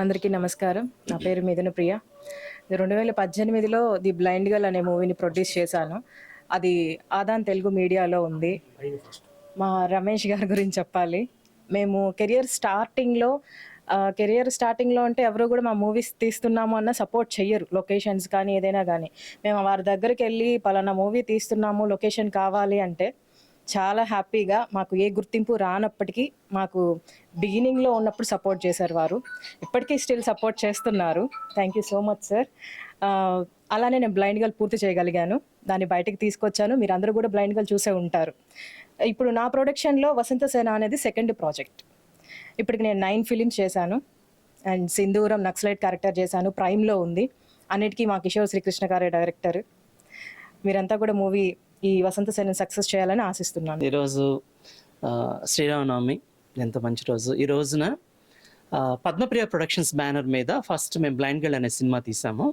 అందరికీ నమస్కారం. నా పేరు మిథున ప్రియ. రెండు వేల పద్దెనిమిదిలో ది బ్లైండ్ గర్ల్ అనే మూవీని ప్రొడ్యూస్ చేశాను. అది ఆదాన్ తెలుగు మీడియాలో ఉంది. మా రమేష్ గారి గురించి చెప్పాలి. మేము కెరియర్ స్టార్టింగ్లో కెరియర్ స్టార్టింగ్లో అంటే ఎవరు కూడా మా మూవీస్ తీస్తున్నాము అన్న సపోర్ట్ చెయ్యరు. లొకేషన్స్ కానీ ఏదైనా కానీ. మేము వారి దగ్గరికి వెళ్ళి పలానా మూవీ తీస్తున్నాము లొకేషన్ కావాలి అంటే చాలా హ్యాపీగా మాకు ఏ గుర్తింపు రానప్పటికీ మాకు బిగినింగ్లో ఉన్నప్పుడు సపోర్ట్ చేశారు వారు. ఇప్పటికీ స్టిల్ సపోర్ట్ చేస్తున్నారు. Thank you so much sir అలానే నేను బ్లైండ్ గర్ల్ పూర్తి చేయగలిగాను. దాన్ని బయటకు తీసుకొచ్చాను. మీరు అందరూ కూడా బ్లైండ్ గర్ల్ చూసే ఉంటారు. ఇప్పుడు నా ప్రొడక్షన్లో వసంత సేన అనేది సెకండ్ ప్రాజెక్ట్ ఇప్పటికి నేను నైన్ ఫిలిమ్స్ చేశాను. అండ్ సింధూరం నక్సలైట్ క్యారెక్టర్ చేశాను. ప్రైమ్లో ఉంది. అన్నిటికీ మా కిషోర్ శ్రీకృష్ణ గారే డైరెక్టర్ మీరంతా కూడా మూవీ ఈ వసంత సేన సక్సెస్ చేయాలని ఆశిస్తున్నాను. ఈరోజు శ్రీరామనవమి ఎంత మంచి రోజు. ఈ రోజున పద్మప్రియ ప్రొడక్షన్స్ బ్యానర్ మీద ఫస్ట్ మేము బ్లైండ్ గర్ల్ అనే సినిమా తీసాము.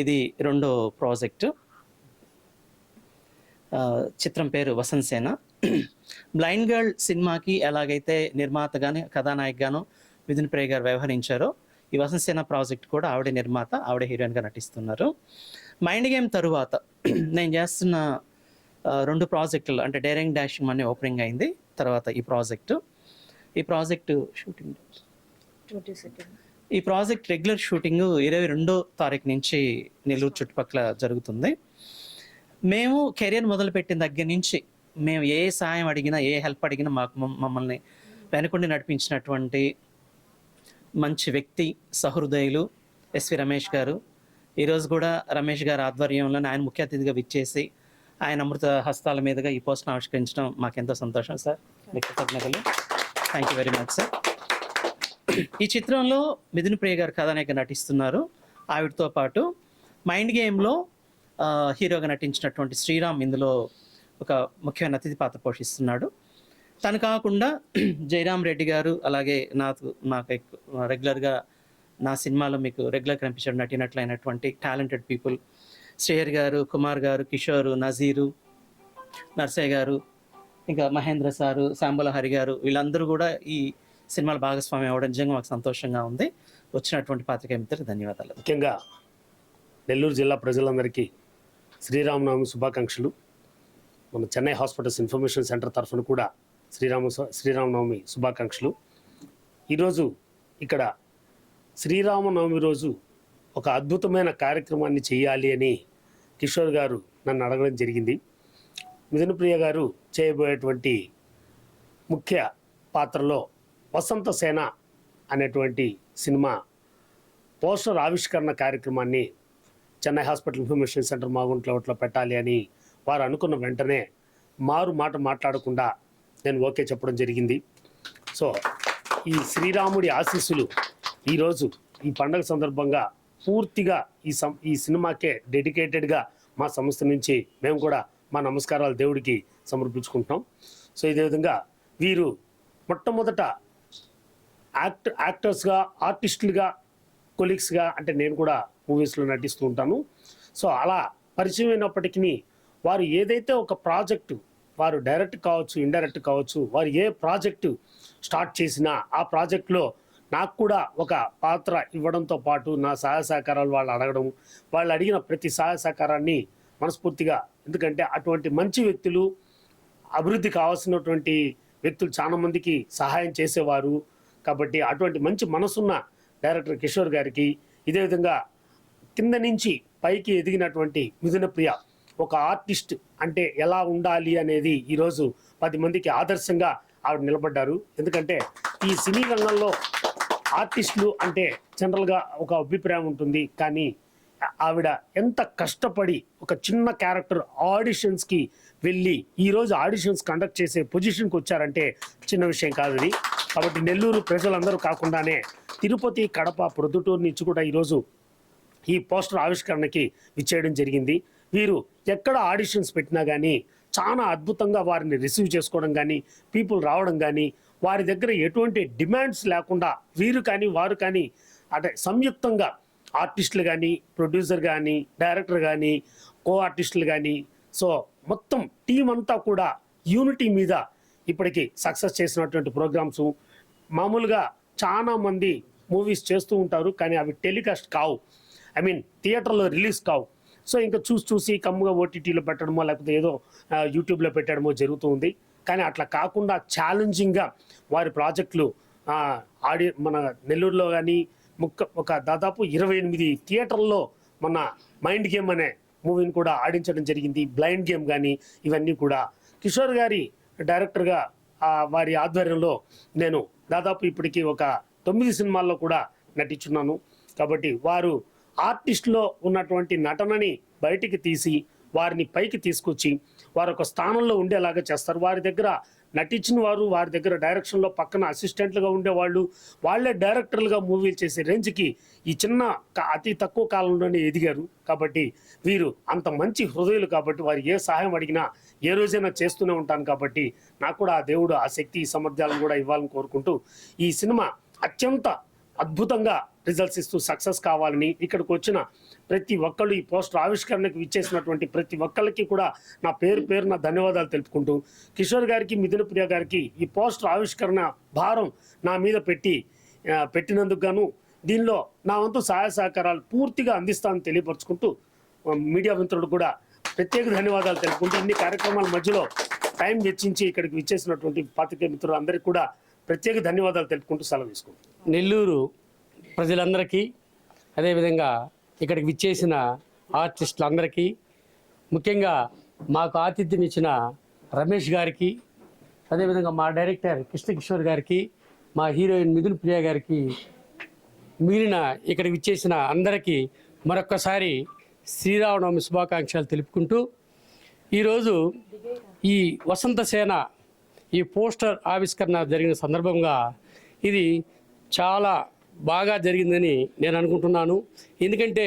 ఇది రెండో ప్రాజెక్టు. చిత్రం పేరు వసంత్ సేన. బ్లైండ్ గర్ల్ సినిమాకి ఎలాగైతే నిర్మాతగాను కథానాయకగాను మిథున్ ప్రియ గారు వ్యవహరించారో ఈ వసంత్ సేన ప్రాజెక్ట్ కూడా ఆవిడ నిర్మాత ఆవిడ హీరోయిన్గా నటిస్తున్నారు. మైండ్ గేమ్ తరువాత నేను చేస్తున్న రెండు ప్రాజెక్టులు అంటే డైరింగ్ డాషింగ్ అనే ఓపెనింగ్ అయింది తర్వాత ఈ ప్రాజెక్టు. ఈ ప్రాజెక్టు షూటింగ్ ఈ ప్రాజెక్ట్ రెగ్యులర్ షూటింగ్ ఇరవై రెండో తారీఖు నుంచి నెల్లూరు చుట్టుపక్కల జరుగుతుంది. మేము కెరియర్ మొదలుపెట్టిన దగ్గర నుంచి మేము ఏ సాయం అడిగినా ఏ హెల్ప్ అడిగినా మాకు మమ్- మమ్మల్ని వెనుకుండి నడిపించినటువంటి మంచి వ్యక్తి సహృదయులు ఎస్వి రమేష్ గారు. ఈరోజు కూడా రమేష్ గారి ఆధ్వర్యంలో ఆయన ముఖ్య అతిథిగా విచ్చేసి ఆయన అమృత హస్తాల మీదుగా ఈ పోస్ట్ను ఆవిష్కరించడం మాకెంతో సంతోషం సార్. మీకు కృతజ్ఞతలు. Thank you very much sir ఈ చిత్రంలో మిథున్ ప్రియ గారు కథానాయిక నటిస్తున్నారు. ఆవిడతో పాటు మైండ్ గేమ్లో హీరోగా నటించినటువంటి శ్రీరామ్ ఇందులో ఒక ముఖ్యమైన అతిథి పాత్ర పోషిస్తున్నాడు. తను కాకుండా జయరామ్ రెడ్డి గారు అలాగే నాకు నాకు రెగ్యులర్గా నా సినిమాలో మీకు రెగ్యులర్ కనిపించడం నటినట్లైనటువంటి టాలెంటెడ్ పీపుల్ శ్రేయర్ గారు కుమార్ గారు కిషోర్ నజీరు నర్సయ్య గారు ఇంకా మహేంద్ర సారు శాంబల హరి గారు వీళ్ళందరూ కూడా ఈ సినిమాలో భాగస్వామి అవ్వడం నిజంగా మాకు సంతోషంగా ఉంది. వచ్చినటువంటి పాత్రికేయ మిత్రులకు ధన్యవాదాలు. ముఖ్యంగా నెల్లూరు జిల్లా ప్రజలందరికీ శ్రీరామనవమి శుభాకాంక్షలు. మన చెన్నై హాస్పిటల్స్ ఇన్ఫర్మేషన్ సెంటర్ తరఫున కూడా శ్రీరామ శ్రీరామనవమి శుభాకాంక్షలు. ఈరోజు ఇక్కడ శ్రీరామనవమి రోజు ఒక అద్భుతమైన కార్యక్రమాన్ని చేయాలి అని కిషోర్ గారు నన్ను అడగడం జరిగింది. మిథునప్రియ గారు చేయబోయేటువంటి ముఖ్య పాత్రలో వసంత సేన అనేటువంటి సినిమా పోస్టర్ ఆవిష్కరణ కార్యక్రమాన్ని చెన్నై హాస్పిటల్ ఇన్ఫర్మేషన్ సెంటర్ మాగుంట్లవట్లో పెట్టాలి అని వారు అనుకున్న వెంటనే మారు మాట మాట్లాడకుండా నేను ఓకే చెప్పడం జరిగింది. సో ఈ శ్రీరాముడి ఆశీస్సులు ఈరోజు ఈ పండగ సందర్భంగా పూర్తిగా ఈ సం ఈ సినిమాకే డెడికేటెడ్గా మా సంస్థ నుంచి మేము కూడా మా నమస్కారాలు దేవుడికి సమర్పించుకుంటున్నాం. సో ఇదే విధంగా వీరు మొట్టమొదట యాక్ట్ యాక్టర్స్గా ఆర్టిస్టులుగా కొలీగ్స్గా అంటే నేను కూడా మూవీస్లో నటిస్తూ ఉంటాను. సో అలా పరిచయం అయినప్పటికీ వారు ఏదైతే ఒక ప్రాజెక్టు వారు డైరెక్ట్ కావచ్చు ఇండైరెక్ట్ కావచ్చు వారు ఏ ప్రాజెక్టు స్టార్ట్ చేసినా ఆ ప్రాజెక్ట్లో నాకు కూడా ఒక పాత్ర ఇవ్వడంతో పాటు నా సహాయ సహకారాలు వాళ్ళు అడగడం వాళ్ళు అడిగిన ప్రతి సహాయ సహకారాన్ని మనస్ఫూర్తిగా ఎందుకంటే అటువంటి మంచి వ్యక్తులు అభివృద్ధి కావాల్సినటువంటి వ్యక్తులు చాలా మందికి సహాయం చేసేవారు. కాబట్టి అటువంటి మంచి మనసున్న డైరెక్టర్ కిషోర్ గారికి ఇదే విధంగా కింద నుంచి పైకి ఎదిగినటువంటి మిథునప్రియ ఒక ఆర్టిస్ట్ అంటే ఎలా ఉండాలి అనేది ఈరోజు పది మందికి ఆదర్శంగా ఆవిడ నిలబడ్డారు. ఎందుకంటే ఈ సినీ రంగంలో ఆర్టిస్టులు అంటే జనరల్గా ఒక అభిప్రాయం ఉంటుంది. కానీ ఆవిడ ఎంత కష్టపడి ఒక చిన్న క్యారెక్టర్ ఆడిషన్స్కి వెళ్ళి ఈరోజు ఆడిషన్స్ కండక్ట్ చేసే పొజిషన్కి వచ్చారంటే చిన్న విషయం కాదు ఇది. కాబట్టి నెల్లూరు ప్రజలందరూ కాకుండానే తిరుపతి కడప ప్రొద్దుటూరు నుంచి కూడా ఈరోజు ఈ పోస్టర్ ఆవిష్కరణకి విచ్చేయడం జరిగింది. వీరు ఎక్కడ ఆడిషన్స్ పెట్టినా కానీ చాలా అద్భుతంగా వారిని రిసీవ్ చేసుకోవడం కానీ పీపుల్ రావడం కానీ వారి దగ్గర ఎటువంటి డిమాండ్స్ లేకుండా వీరు కానీ వారు కానీ అంటే సంయుక్తంగా ఆర్టిస్టులు కానీ ప్రొడ్యూసర్ కానీ డైరెక్టర్ కానీ కో ఆర్టిస్టులు కానీ సో మొత్తం టీం అంతా కూడా యూనిటీ మీద ఇప్పటికి సక్సెస్ చేసినటువంటి ప్రోగ్రామ్స్ మామూలుగా చాలా మంది మూవీస్ చేస్తూ ఉంటారు కానీ అవి టెలికాస్ట్ కావు. ఐ మీన్ థియేటర్లో రిలీజ్ కావు. సో ఇంకా చూసి చూసి కమ్ముగా ఓటీటీలో పెట్టడమో లేకపోతే ఏదో యూట్యూబ్లో పెట్టడమో జరుగుతూ ఉంది. కానీ అట్లా కాకుండా ఛాలెంజింగ్గా వారి ప్రాజెక్టులు ఆడి మన నెల్లూరులో కానీ ముక్క ఒక దాదాపు ఇరవై ఎనిమిది థియేటర్లో మన మైండ్ గేమ్ అనే మూవీని కూడా ఆడించడం జరిగింది. బ్లైండ్ గేమ్ కానీ ఇవన్నీ కూడా. కిషోర్ గారి డైరెక్టర్గా వారి ఆధ్వర్యంలో నేను దాదాపు ఇప్పటికీ ఒక తొమ్మిది సినిమాల్లో కూడా నటించున్నాను. కాబట్టి వారు ఆర్టిస్ట్లో ఉన్నటువంటి నటనని బయటికి తీసి వారిని పైకి తీసుకొచ్చి వారు ఒక స్థానంలో ఉండేలాగా చేస్తారు. వారి దగ్గర నటించిన వారు వారి దగ్గర డైరెక్షన్లో పక్కన అసిస్టెంట్లుగా ఉండేవాళ్ళు వాళ్ళే డైరెక్టర్లుగా మూవీలు చేసే రేంజ్కి ఈ చిన్న అతి తక్కువ కాలంలోనే ఎదిగారు. కాబట్టి వీరు అంత మంచి హృదయులు కాబట్టి వారు ఏ సహాయం అడిగినా ఏ రోజైనా చేస్తూనే ఉంటాను కాబట్టి నాకు కూడా ఆ దేవుడు ఆ శక్తి ఈ సామర్థ్యాలను కూడా ఇవ్వాలని కోరుకుంటూ ఈ సినిమా అత్యంత అద్భుతంగా రిజల్ట్స్ ఇస్తూ సక్సెస్ కావాలని ఇక్కడికి వచ్చిన ప్రతి ఒక్కళ్ళు ఈ పోస్టర్ ఆవిష్కరణకు ఇచ్చేసినటువంటి ప్రతి ఒక్కళ్ళకి కూడా నా పేరు పేరున ధన్యవాదాలు తెలుపుకుంటూ కిషోర్ గారికి మిథున ప్రియ గారికి ఈ పోస్టర్ ఆవిష్కరణ భారం నా మీద పెట్టి పెట్టినందుకు గాను దీనిలో నా వంతు సహాయ సహకారాలు పూర్తిగా అందిస్తానని తెలియపరుచుకుంటూ మీడియా మిత్రులు కూడా ప్రత్యేక ధన్యవాదాలు తెలుపుకుంటూ ఇన్ని కార్యక్రమాల మధ్యలో టైం వెచ్చించి ఇక్కడికి విచ్చేసినటువంటి పాతికేయ మిత్రులు అందరికీ కూడా ప్రత్యేక ధన్యవాదాలు తెలుపుకుంటూ సెలవు తీసుకుంటాం నెల్లూరు ప్రజలందరికీ అదేవిధంగా ఇక్కడికి విచ్చేసిన ఆర్టిస్టులందరికీ ముఖ్యంగా మాకు ఆతిథ్యం ఇచ్చిన రమేష్ గారికి అదేవిధంగా మా డైరెక్టర్ కృష్ణకిషోర్ గారికి మా హీరోయిన్ మిథున్ ప్రియ గారికి మిగిలిన ఇక్కడికి విచ్చేసిన అందరికీ మరొక్కసారి శ్రీరామనవమి శుభాకాంక్షలు తెలుపుకుంటూ ఈరోజు ఈ వసంత సేన ఈ పోస్టర్ ఆవిష్కరణ జరిగిన సందర్భంగా ఇది చాలా బాగా జరిగిందని నేను అనుకుంటున్నాను. ఎందుకంటే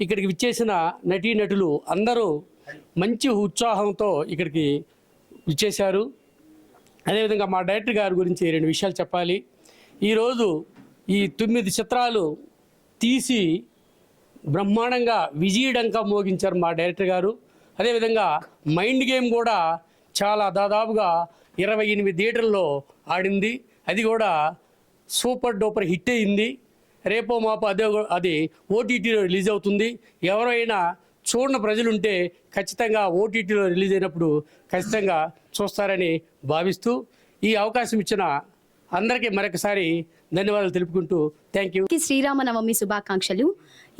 ఇక్కడికి విచ్చేసిన నటీనటులు అందరూ మంచి ఉత్సాహంతో ఇక్కడికి విచ్చేశారు. అదేవిధంగా మా డైరెక్టర్ గారి గురించి రెండు విషయాలు చెప్పాలి. ఈరోజు ఈ తొమ్మిది చిత్రాలు తీసి బ్రహ్మాండంగా విజయడంకా మోగించారు మా డైరెక్టర్ గారు. అదేవిధంగా మైండ్ గేమ్ కూడా చాలా దాదాపుగా ఇరవై ఎనిమిది థియేటర్లో ఆడింది. అది కూడా సూపర్ డూపర్ హిట్ అయింది. రేపో మాపో అదే అది ఓటీటీలో రిలీజ్ అవుతుంది. ఎవరైనా చూడని ప్రజలుంటే ఖచ్చితంగా ఓటీటీలో రిలీజ్ అయినప్పుడు ఖచ్చితంగా చూస్తారని భావిస్తూ ఈ అవకాశం ఇచ్చిన అందరికీ మరొకసారి ధన్యవాదాలు తెలుపుకుంటూ థ్యాంక్ యూ శ్రీరామనవమి శుభాకాంక్షలు.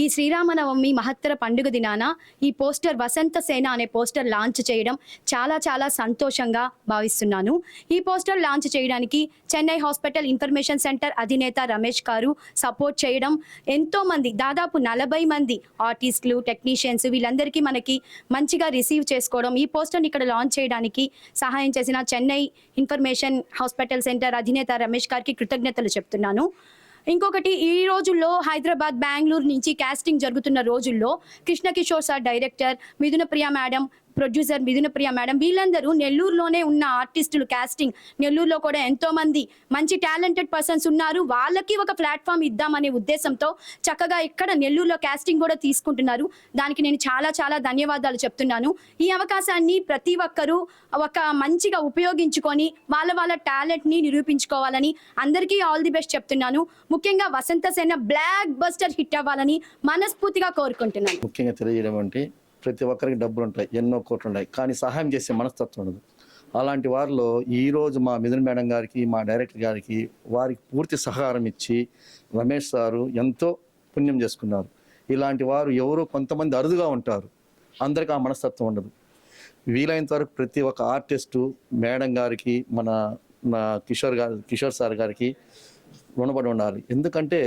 ఈ శ్రీరామనవమి మహత్తర పండుగ దినాన ఈ పోస్టర్ వసంత సేన అనే పోస్టర్ లాంచ్ చేయడం చాలా చాలా సంతోషంగా భావిస్తున్నాను. ఈ పోస్టర్ లాంచ్ చేయడానికి చెన్నై హాస్పిటల్ ఇన్ఫర్మేషన్ సెంటర్ అధినేత రమేష్ గారు సపోర్ట్ చేయడం ఎంతో మంది దాదాపు నలభై మంది ఆర్టిస్టులు టెక్నీషియన్స్ వీళ్ళందరికీ మనకి మంచిగా రిసీవ్ చేసుకోవడం ఈ పోస్టర్ని ఇక్కడ లాంచ్ చేయడానికి సహాయం చేసిన చెన్నై ఇన్ఫర్మేషన్ హాస్పిటల్ సెంటర్ అధినేత రమేష్ గారికి కృతజ్ఞతలు చెప్తున్నాను. ఇంకొకటి ఈ రోజుల్లో హైదరాబాద్ బెంగళూరు నుంచి కాస్టింగ్ జరుగుతున్న రోజుల్లో Krishna Kishore sir director Mithuna Priya madam producer Mithunapriya madam. వీళ్ళందరూ నెల్లూరులోనే ఉన్న ఆర్టిస్టులు క్యాస్టింగ్ నెల్లూరులో కూడా ఎంతో మంది మంచి టాలెంటెడ్ పర్సన్స్ ఉన్నారు. వాళ్ళకి ఒక ప్లాట్ఫామ్ ఇద్దామనే ఉద్దేశంతో చక్కగా ఇక్కడ నెల్లూరులో క్యాస్టింగ్ కూడా తీసుకుంటున్నారు. దానికి నేను చాలా చాలా ధన్యవాదాలు చెప్తున్నాను. ఈ అవకాశాన్ని ప్రతి ఒక్కరూ ఒక మంచిగా ఉపయోగించుకొని వాళ్ళ వాళ్ళ టాలెంట్ని నిరూపించుకోవాలని అందరికీ ఆల్ ది బెస్ట్ చెప్తున్నాను. ముఖ్యంగా Vasantha Sena blockbuster hit అవ్వాలని మనస్ఫూర్తిగా కోరుకుంటున్నాను. ముఖ్యంగా తెలియజేయడం అంటే ప్రతి ఒక్కరికి డబ్బులు ఉంటాయి ఎన్నో కోట్లు ఉంటాయి కానీ సహాయం చేసే మనస్తత్వం ఉండదు. అలాంటి వారిలో ఈరోజు మా మిథున్ మేడం గారికి మా డైరెక్టర్ గారికి వారికి పూర్తి సహకారం ఇచ్చి రమేష్ సారు ఎంతో పుణ్యం చేసుకున్నారు. ఇలాంటి వారు ఎవరో కొంతమంది అరుదుగా ఉంటారు. అందరికీ ఆ మనస్తత్వం ఉండదు. వీలైనంత వరకు ప్రతి ఒక్క ఆర్టిస్టు మేడం గారికి మన మన కిషోర్ గారు కిషోర్ సార్ గారికి రుణపడి ఉండాలి. ఎందుకంటే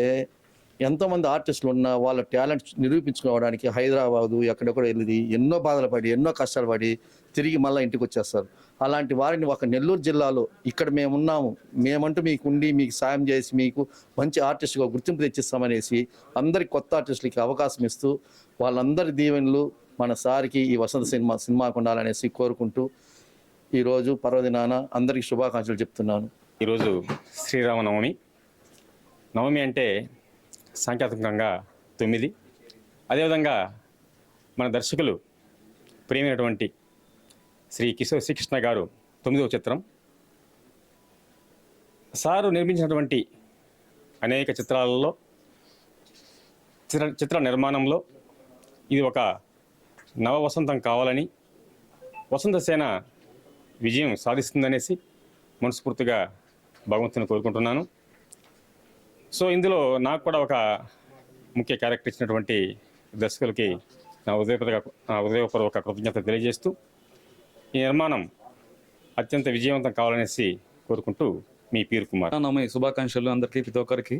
ఎంతోమంది ఆర్టిస్టులు ఉన్న వాళ్ళ టాలెంట్ నిరూపించుకోవడానికి హైదరాబాదు ఎక్కడెక్కడ వెళ్ళి ఎన్నో బాధలు పడి ఎన్నో కష్టాలు పడి తిరిగి మళ్ళీ ఇంటికి వచ్చేస్తారు. అలాంటి వారిని ఒక నెల్లూరు జిల్లాలో ఇక్కడ మేము ఉన్నాము మేమంటూ మీకు ఉండి మీకు సాయం చేసి మీకు మంచి ఆర్టిస్ట్గా గుర్తింపు తెచ్చిస్తామనేసి అందరి కొత్త ఆర్టిస్టులకి అవకాశం ఇస్తూ వాళ్ళందరి దీవెనలు మన సారికి ఈ వసంత సినిమా సినిమాకు ఉండాలనేసి కోరుకుంటూ ఈరోజు పర్వదినాన అందరికీ శుభాకాంక్షలు చెప్తున్నాను. ఈరోజు శ్రీరామనవమి. నవమి అంటే సాంకేతికంగా తొమ్మిది. అదేవిధంగా మన దర్శకులు ప్రియమైనటువంటి శ్రీ కిషోర్ శ్రీకృష్ణ గారు తొమ్మిదవ చిత్రం. సారు నిర్మించినటువంటి అనేక చిత్రాలలో చిత్ర చిత్ర నిర్మాణంలో ఇది ఒక నవ వసంతం కావాలని వసంత సేన విజయం సాధిస్తుందనేసి మనస్ఫూర్తిగా భగవంతుని కోరుకుంటున్నాను. సో ఇందులో నాకు కూడా ఒక ముఖ్య క్యారెక్టర్ ఇచ్చినటువంటి దర్శకులకి నా ఉదయపూర్వక నా ఉదయపూర్వక కృతజ్ఞత తెలియజేస్తూ ఈ నిర్మాణం అత్యంత విజయవంతం కావాలనేసి కోరుకుంటూ మీ పీర్ కుమార్. నమ్మ శుభాకాంక్షలు అందరికీ ప్రతి ఒక్కరికి.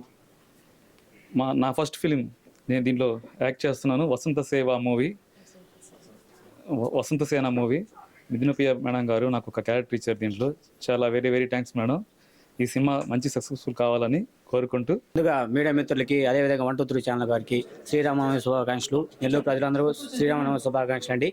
మా నా ఫస్ట్ ఫిలిం నేను దీంట్లో యాక్ట్ చేస్తున్నాను Vasantha Seva movie. Vasantha Sena movie. Mithunapriya madam గారు నాకు ఒక క్యారెక్టర్ ఇచ్చారు దీంట్లో. చాలా వెరీ వెరీ థ్యాంక్స్ మేడం. ఈ సినిమా మంచి సక్సెస్ఫుల్ కావాలని కోరుకుంటూ ముందుగా మీడియా మిత్రులకి అదేవిధంగా వన్ టూ త్రీ ఛానల్ గారికి శ్రీరామనవమి శుభాకాంక్షలు. నెల్లూరు ప్రజలందరూ శ్రీరామనవమి శుభాకాంక్షలు అండి.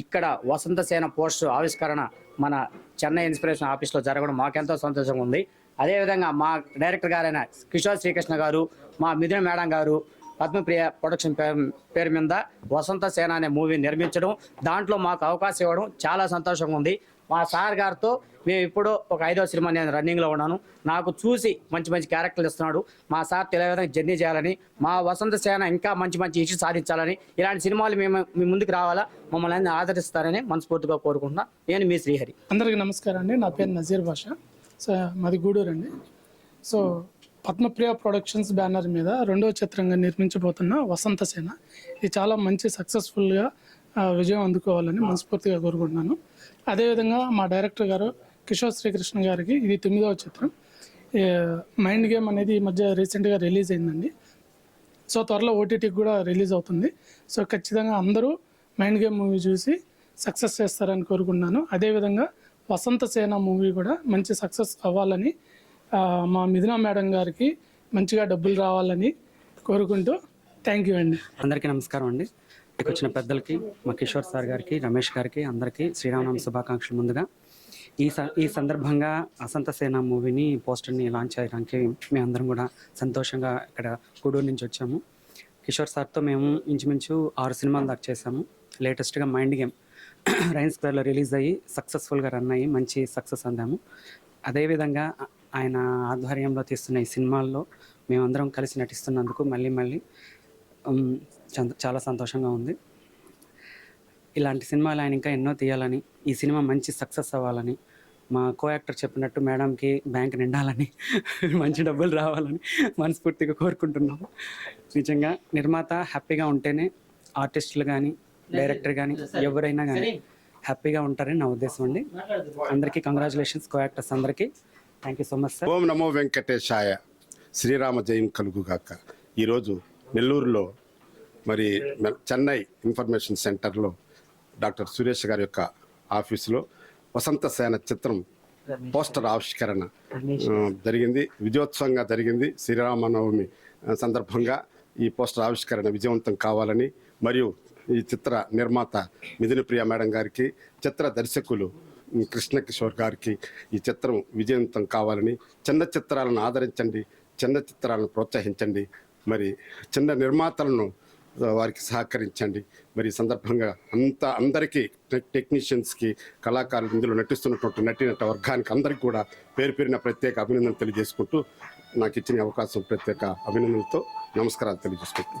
ఇక్కడ వసంత సేన పోస్టర్ ఆవిష్కరణ మన చెన్నై ఇన్స్పిరేషన్ ఆఫీస్లో జరగడం మాకెంతో సంతోషంగా ఉంది. అదేవిధంగా మా డైరెక్టర్ గారైన కిషోర్ శ్రీకృష్ణ గారు మా మిథున మేడం గారు పద్మప్రియ ప్రొడక్షన్ పేరు పేరు మీద వసంత సేన అనే మూవీ నిర్మించడం దాంట్లో మాకు అవకాశం ఇవ్వడం చాలా సంతోషంగా ఉంది. మా సార్ గారితో మేము ఇప్పుడు ఒక ఐదో సినిమా నేను రన్నింగ్లో ఉన్నాను. నాకు చూసి మంచి మంచి క్యారెక్టర్లు ఇస్తున్నాడు. మా సార్ తెలియవిధంగా జర్నీ చేయాలని మా వసంత సేన ఇంకా మంచి మంచి ఇష్యూ సాధించాలని ఇలాంటి సినిమాలు మేము మీ ముందుకు రావాలా మమ్మల్ని అన్ని ఆదరిస్తారని మనస్ఫూర్తిగా కోరుకుంటున్నా. నేను మీ శ్రీహరి. అందరికీ నమస్కారం అండి. నా పేరు నజీర్ భాష. సో మాది గూడూరు అండి. సో పద్మప్రియ ప్రొడక్షన్స్ బ్యానర్ మీద రెండవ చిత్రంగా నిర్మించబోతున్న వసంత సేన. ఇది చాలా మంచి సక్సెస్ఫుల్గా విజయం అందుకోవాలని మనస్ఫూర్తిగా కోరుకుంటున్నాను. అదేవిధంగా మా డైరెక్టర్ గారు కిషోర్ శ్రీకృష్ణ గారికి ఇది తొమ్మిదవ చిత్రం. మైండ్ గేమ్ అనేది ఈ మధ్య రీసెంట్గా రిలీజ్ అయిందండి. సో త్వరలో ఓటీటీకి కూడా రిలీజ్ అవుతుంది. సో ఖచ్చితంగా అందరూ మైండ్ గేమ్ మూవీ చూసి సక్సెస్ చేస్తారని కోరుకుంటున్నాను. అదేవిధంగా వసంత సేన మూవీ కూడా మంచి సక్సెస్ అవ్వాలని మా మిథునా మేడం గారికి మంచిగా డబ్బులు రావాలని కోరుకుంటూ థ్యాంక్ యూ అండి. అందరికీ నమస్కారం అండి. ఇక్కడికి వచ్చిన పెద్దలకి మా కిషోర్ సార్ గారికి రమేష్ గారికి అందరికీ శ్రీరామనామ శుభాకాంక్షలు ముందుగా. ఈ స ఈ సందర్భంగా అసంత సేన మూవీని పోస్టర్ని లాంచ్ చేయడానికి మేము అందరం కూడా సంతోషంగా ఇక్కడ గూడూరు నుంచి వచ్చాము. కిషోర్ సార్తో మేము ఇంచుమించు ఆరు సినిమాలు దాకా చేసాము లేటెస్ట్గా మైండ్ గేమ్ రైన్ స్క్వేర్లో రిలీజ్ అయ్యి సక్సెస్ఫుల్గా రన్ అయ్యి మంచి సక్సెస్ అందాము. అదేవిధంగా ఆయన ఆధ్వర్యంలో తీస్తున్న ఈ సినిమాల్లో మేమందరం కలిసి నటిస్తున్నందుకు మళ్ళీ మళ్ళీ చాలా సంతోషంగా ఉంది. ఇలాంటి సినిమాలు ఆయన ఇంకా ఎన్నో తీయాలని ఈ సినిమా మంచి సక్సెస్ అవ్వాలని మా కో యాక్టర్ చెప్పినట్టు మేడంకి బ్యాంక్ నిండాలని మంచి డబ్బులు రావాలని మనస్ఫూర్తిగా కోరుకుంటున్నాము నిజంగా నిర్మాత హ్యాపీగా ఉంటేనే ఆర్టిస్టులు కానీ డైరెక్టర్ కానీ ఎవరైనా కానీ హ్యాపీగా ఉంటారని నా ఉద్దేశం అండి. అందరికీ కంగ్రాచులేషన్స్ కో యాక్టర్స్ అందరికీ. Thank you so much sir. ఓం నమో వెంకటేశాయ. శ్రీరామ జయం కలుగుగాక. ఈరోజు నెల్లూరులో మరి చెన్నై ఇన్ఫర్మేషన్ సెంటర్లో డాక్టర్ సురేష్ గారి యొక్క ఆఫీసులో వసంత సేన చిత్రం పోస్టర్ ఆవిష్కరణ జరిగింది. విజయోత్సవంగా జరిగింది. శ్రీరామనవమి సందర్భంగా ఈ పోస్టర్ ఆవిష్కరణ విజయవంతం కావాలని మరియు ఈ చిత్ర నిర్మాత మిథునప్రియ మేడం గారికి చిత్ర దర్శకులు కృష్ణ కిషోర్ గారికి ఈ చిత్రం విజయవంతం కావాలని చిన్న చిత్రాలను ఆదరించండి చిన్న చిత్రాలను ప్రోత్సహించండి మరి చిన్న నిర్మాతలను వారికి సహకరించండి. మరి సందర్భంగా అంత అందరికీ టెక్నీషియన్స్కి కళాకారులు ఇందులో నటిస్తున్నటువంటి నటినట వర్గానికి అందరికీ కూడా పేరు పేరిన ప్రత్యేక అభినందనలు తెలియజేసుకుంటూ నాకు ఇచ్చిన అవకాశం ప్రత్యేక అభినందనలతో నమస్కారాలు తెలియజేసుకుంటున్నాను.